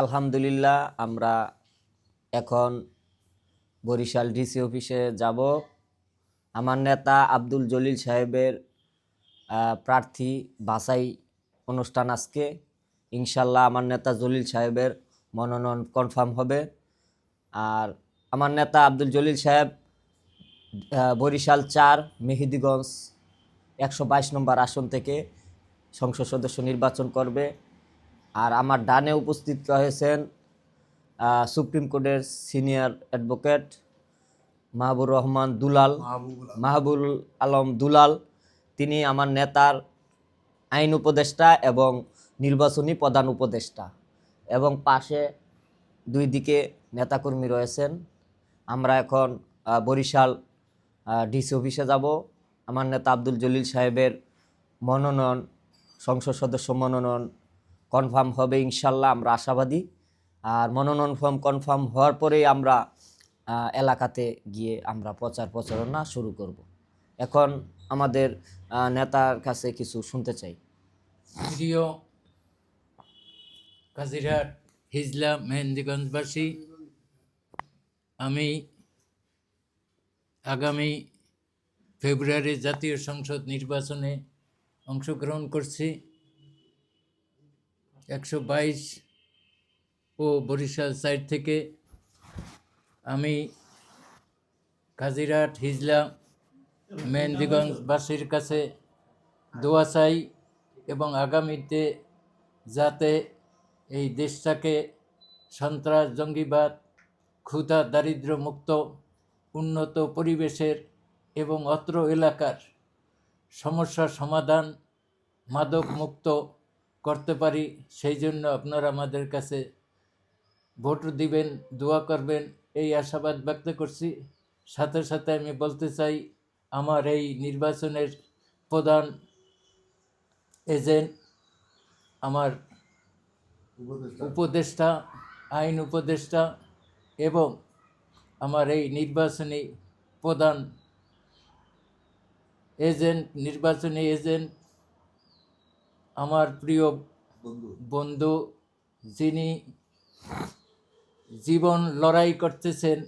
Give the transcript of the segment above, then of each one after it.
আলহামদুলিল্লাহ, আমরা এখন বরিশাল ডিসি অফিসে যাব। আমার নেতা আব্দুল জলিল সাহেবের প্রার্থী বাছাই অনুষ্ঠান আজকে। ইনশাল্লাহ আমার নেতা জলিল সাহেবের মনোনয়ন কনফার্ম হবে। আর আমার নেতা আব্দুল জলিল সাহেব বরিশাল চার, মেহেদিগঞ্জ একশো বাইশ নম্বর আসন থেকে সংসদ সদস্য নির্বাচন করবে। আর আমার ডানে উপস্থিত রয়েছেন সুপ্রিম কোর্টের সিনিয়র অ্যাডভোকেট মাহবুর রহমান দুলাল। মাহবুল আলম। দুলাল তিনি আমার নেতার আইন উপদেষ্টা এবং নির্বাচনী প্রধান উপদেষ্টা। এবং পাশে দুই দিকে নেতাকর্মী রয়েছেন। আমরা এখন বরিশাল ডিসি অফিসে যাব। আমার নেতা আব্দুল জলিল সাহেবের মনোনয়ন সংসদ সদস্য মনোনয়ন কনফার্ম হবে ইনশাল্লাহ, আমরা আশাবাদী। আর মনোনয়ন ফর্ম কনফার্ম হওয়ার পরেই আমরা এলাকাতে গিয়ে আমরা প্রচার প্রচারণা শুরু করব। এখন আমাদের নেতার কাছে কিছু শুনতে চাই। কাজিরহাট, হিজলা, মেহেন্দিগঞ্জবাসী, আমি আগামী ফেব্রুয়ারি জাতীয় সংসদ নির্বাচনে অংশগ্রহণ করছি। একশো বাইশ ও বরিশাল সাইড থেকে আমি কাজিরাট হিজলা, মেহেন্দিগঞ্জবাসীর কাছে দোয়া চাই এবং আগামীতে যাতে এই দেশটাকে সন্ত্রাস, জঙ্গিবাদ, ক্ষুধা দারিদ্র মুক্ত উন্নত পরিবেশের এবং অত্র এলাকার সমস্যার সমাধান মাদক মুক্ত করতে পারি সেই জন্য আপনারা আমাদের কাছে ভোট দিবেন দোয়া করবেন। এই আশাবাদ ব্যক্ত করছি। সাথে সাথে আমি বলতে চাই আমার এই নির্বাচনের প্রধান এজেন্ট আমার উপদেষ্টা। আইন উপদেষ্টা এবং আমার এই নির্বাচনী প্রধান এজেন্ট নির্বাচনী এজেন্ট আমার প্রিয় বন্ধু। যিনি জীবন লড়াই করতেছেন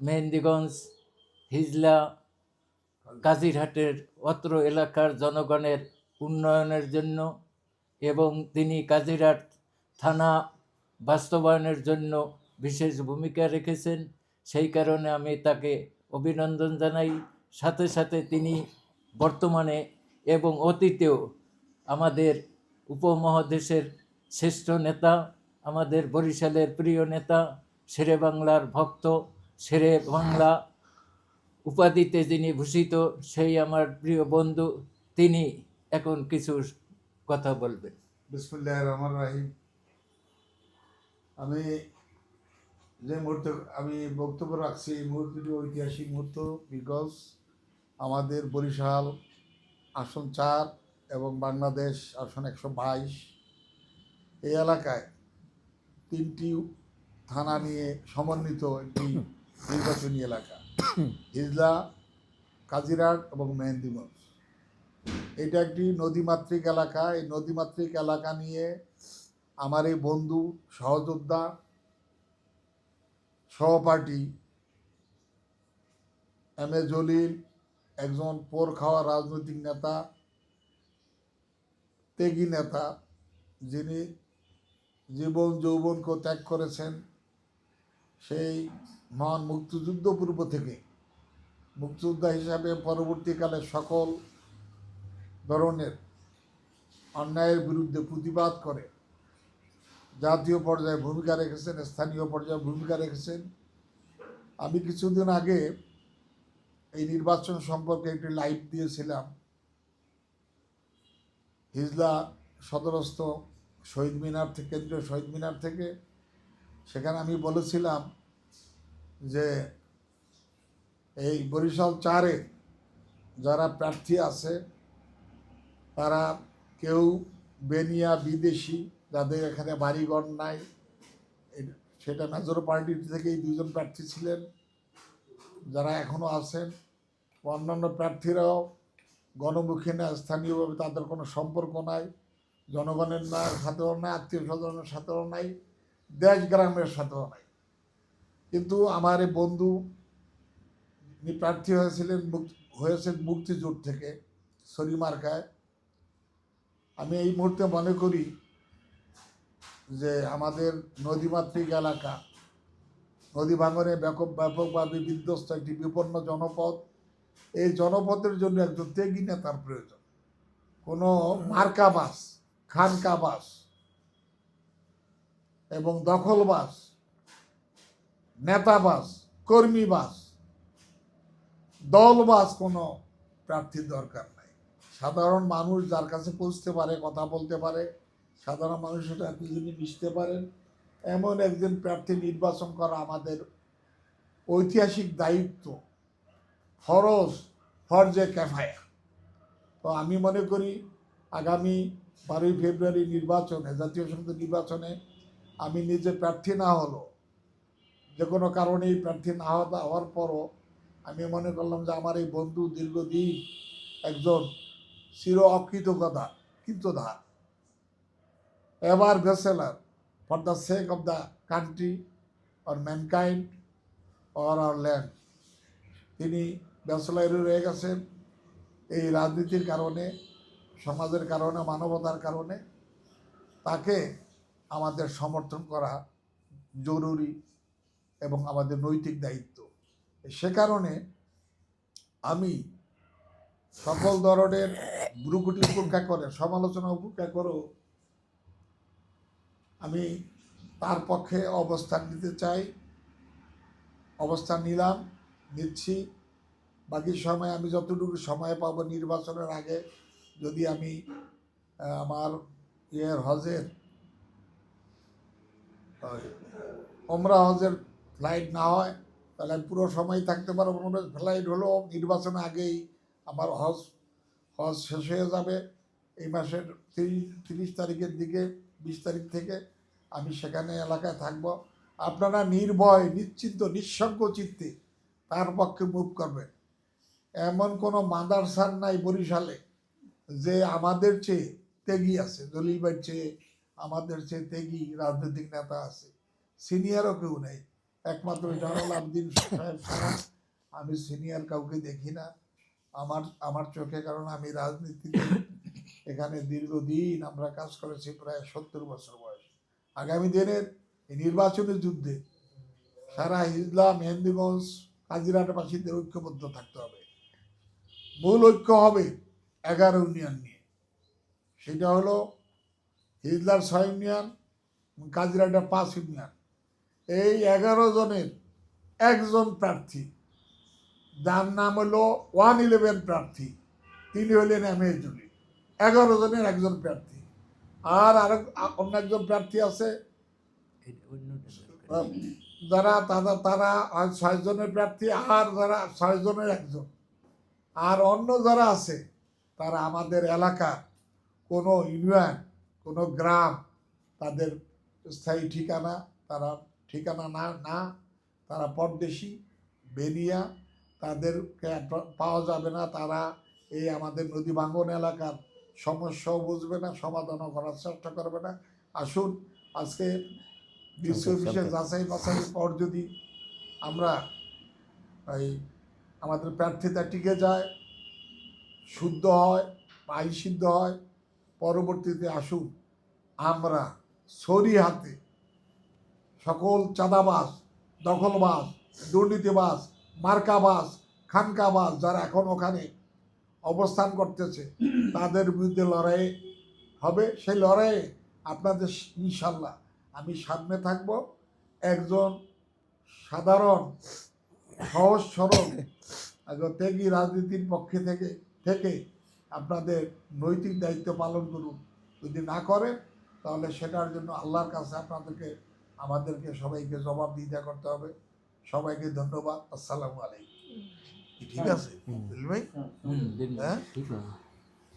মেহেন্দিগঞ্জ হিজলা কাজিরহাটের অত্র এলাকার জনগণের উন্নয়নের জন্য এবং তিনি কাজিরহাট থানা বাস্তবায়নের জন্য বিশেষ ভূমিকা রেখেছেন সেই কারণে আমি তাকে অভিনন্দন জানাই। সাথে সাথে তিনি বর্তমানে এবং অতীতেও আমাদের উপমহাদেশের শ্রেষ্ঠ নেতা, আমাদের বরিশালের প্রিয় নেতা, শেরে বাংলার ভক্ত, শেরে বাংলা উপাধিতে যিনি ভূষিত, সেই আমার প্রিয় বন্ধু, তিনি এখন কিছু কথা বলবেন। বিসমুল্লাহ রহমান রাহিম। আমি যে মুহূর্তে, আমি বক্তব্য রাখছি, এই মুহূর্তটি ঐতিহাসিক মুহূর্ত বিকজ আমাদের বরিশাল আসন চার এবং বাংলাদেশ আসন একশো বাইশ। এই এলাকায় তিনটি থানা নিয়ে সমন্বিত একটি নির্বাচনী এলাকা। হিজলা, কাজিরাট এবং মেহেন্দিগঞ্জ এটা একটি নদীমাতৃক এলাকা। এই নদীমাতৃক এলাকা নিয়ে আমার এই বন্ধু, সহযোদ্ধা, সহপাঠী এম এ জলিল, একজন পোর খাওয়া রাজনৈতিক নেতা ত্যাগী নেতা যিনি জীবন যৌবনকে ত্যাগ করেছেন, সেই মহান মুক্তিযুদ্ধ পূর্ব থেকে। মুক্তিযোদ্ধা হিসাবে পরবর্তীকালে সকল ধরনের অন্যায়ের বিরুদ্ধে প্রতিবাদ করে। জাতীয় পর্যায়ে ভূমিকা রেখেছেন, স্থানীয় পর্যায়ে ভূমিকা রেখেছেন। আমি কিছুদিন আগে এই নির্বাচন সম্পর্কে একটি লাইভ দিয়েছিলাম। হিজলা সদরস্থ শহীদ মিনার থেকে, কেন্দ্রীয় শহীদ মিনার থেকে। সেখানে আমি বলেছিলাম যে এই বরিশাল চারে যারা প্রার্থী আছে, তারা কেউ বেনিয়া বিদেশি, যাদের এখানে বাড়িঘর নাই সেটা মেজর পার্টি থেকে এই দুজন প্রার্থী ছিলেন, যারা এখনও আছেন। অন্যান্য প্রার্থীরাও গণমুখী না, স্থানীয়ভাবে তাদের কোনো সম্পর্ক নাই। জনগণের না, সাথেও নাই আত্মীয় স্বজনের সাথেও নাই, দেশ গ্রামের সাথেও নাই। কিন্তু আমার এই বন্ধু প্রার্থী হয়েছিলেন হয়েছেন মুক্তিযুদ্ধ থেকে, সরি মার্কায়। আমি এই মুহূর্তে মনে করি যে আমাদের নদীমাতৃক এলাকা, নদী ভাঙনে ব্যাপক, ব্যাপকভাবে বিধ্বস্ত একটি বিপন্ন জনপদ। এই জনপদের জন্য একজন ত্যাগী নেতার প্রয়োজন। কোনো মার্কাবাস খানকাবাস এবং দখলবাস নেতাবাস কর্মীবাস দলবাস কোনো প্রার্থীর দরকার নাই। সাধারণ মানুষ যার কাছে পৌঁছতে পারে, কথা বলতে পারে, সাধারণ মানুষের সাথে যিনি মিশতে পারেন। এমন একজন প্রার্থী নির্বাচন করা আমাদের ঐতিহাসিক দায়িত্ব। ফরজ ফরজে ক্যাফায়া তো আমি মনে করি আগামী বারোই ফেব্রুয়ারি নির্বাচনে, জাতীয় সংসদ নির্বাচনে আমি নিজে প্রার্থী না হলো, যে কোনো কারণেই প্রার্থী না হওয়া হওয়ার পরও আমি মনে করলাম যে আমার এই বন্ধু দীর্ঘদিন একজন চির অকৃতজ্ঞতা কৃতধার ever ভেসেলার for the sake of the country or mankind or our land. তিনি ব্যাচেলারে রয়ে গেছেন এই রাজনীতির কারণে, সমাজের কারণে, মানবতার কারণে। তাকে আমাদের সমর্থন করা জরুরি এবং আমাদের নৈতিক দায়িত্ব। সে কারণে আমি সকল ধরনের ব্রুকুটি উপেক্ষা করে, সমালোচনা উপেক্ষা করেও আমি তার পক্ষে অবস্থান নিতে চাই, অবস্থান নিলাম, নিচ্ছি। বাকি সময় আমি যতটুকু সময় পাবো নির্বাচনের আগে, যদি আমি আমার ইয়ের হজের ওমরা হজের ফ্লাইট না হয়, তাহলে আমি পুরো সময় থাকতে পারব। না ফ্লাইট হলো নির্বাচনের আগেই আমার হজ হজ শেষ হয়ে যাবে। এই মাসের তিরিশ তিরিশ তারিখের দিকে, বিশ তারিখ থেকে আমি সেখানে এলাকায় থাকব। আপনারা নির্ভয়, নিশ্চিন্ত, নিঃসঙ্গ চিত্তে তার পক্ষে মুভ করবেন। এমন কোনো মাদারসার নাই বরিশালে যে আমাদের চেয়ে তেগি আছে দলিলবাইয়ের চেয়ে আমাদের চেয়ে তেগি রাজনৈতিক নেতা আছে। সিনিয়রও কেউ নেই। একমাত্র জানাল আবদিন আমি সিনিয়র কাউকে দেখি না। আমার আমার চোখে, কারণ আমি রাজনীতিতে এখানে দীর্ঘদিন আমরা কাজ করেছি প্রায় সত্তর বছর বয়স। আগামী দিনের এই নির্বাচনের যুদ্ধে সারা ইসলাম মেহেন্দিগঞ্জ কাজিরাটবাসীদের ঐক্যবদ্ধ থাকতে হবে। মূল ঐক্য হবে এগারো ইউনিয়ন নিয়ে। সেটা হলো হিজলার ছয় ইউনিয়ন, কাজিরাটা পাঁচ ইউনিয়ন। এই এগারো জনের একজন প্রার্থী। যার নাম হলো ওয়ান ইলেভেন প্রার্থী, তিনি হলেন এম এ জুলি। এগারো জনের একজন প্রার্থী। আর আরেক, অন্য একজন প্রার্থী আছে, যারা, তারা তারা ছয় জনের প্রার্থী, আর যারা, ছয় জনের একজন। আর অন্য যারা আছে তারা আমাদের এলাকার কোনো ইউনিয়ন কোনো গ্রাম তাদের স্থায়ী ঠিকানা তারা ঠিকানা না না তারা পরদেশি বেরিয়া তাদেরকে পাওয়া যাবে না তারা এই আমাদের নদী ভাঙ্গন এলাকার সমস্যাও বুঝবে না সমাধানও করার চেষ্টা করবে না। আসুন আজকে বিশ্ব অফিসে যাচাই বাছাইয়ের পর যদি আমরা এই আমাদের প্রার্থিতা টিকে যায়, শুদ্ধ হয় আইন সিদ্ধ হয়। পরবর্তীতে আসুন, আমরা সরি হাতে সকল চাঁদাবাস দখলবাস দুর্নীতিবাস মার্কাবাস খানকাবাস যারা এখন ওখানে অবস্থান করতেছে, তাদের বিরুদ্ধে লড়াই হবে। সেই লড়াইয়ে আপনাদের ইনশাল্লাহ আমি সামনে থাকব। একজন সাধারণ সহজ সরল একজন ত্যাগী রাজনীতির পক্ষে থেকে থেকে আপনাদের নৈতিক দায়িত্ব পালন করুন। যদি না করেন তাহলে সেটার জন্য আল্লাহর কাছে আপনাদেরকে আমাদেরকে সবাইকে জবাব দিতে করতে হবে। সবাইকে ধন্যবাদ। আসসালামু আলাইকুম। ঠিক আছে। ভাই। হ্যাঁ? ঠিক আছে।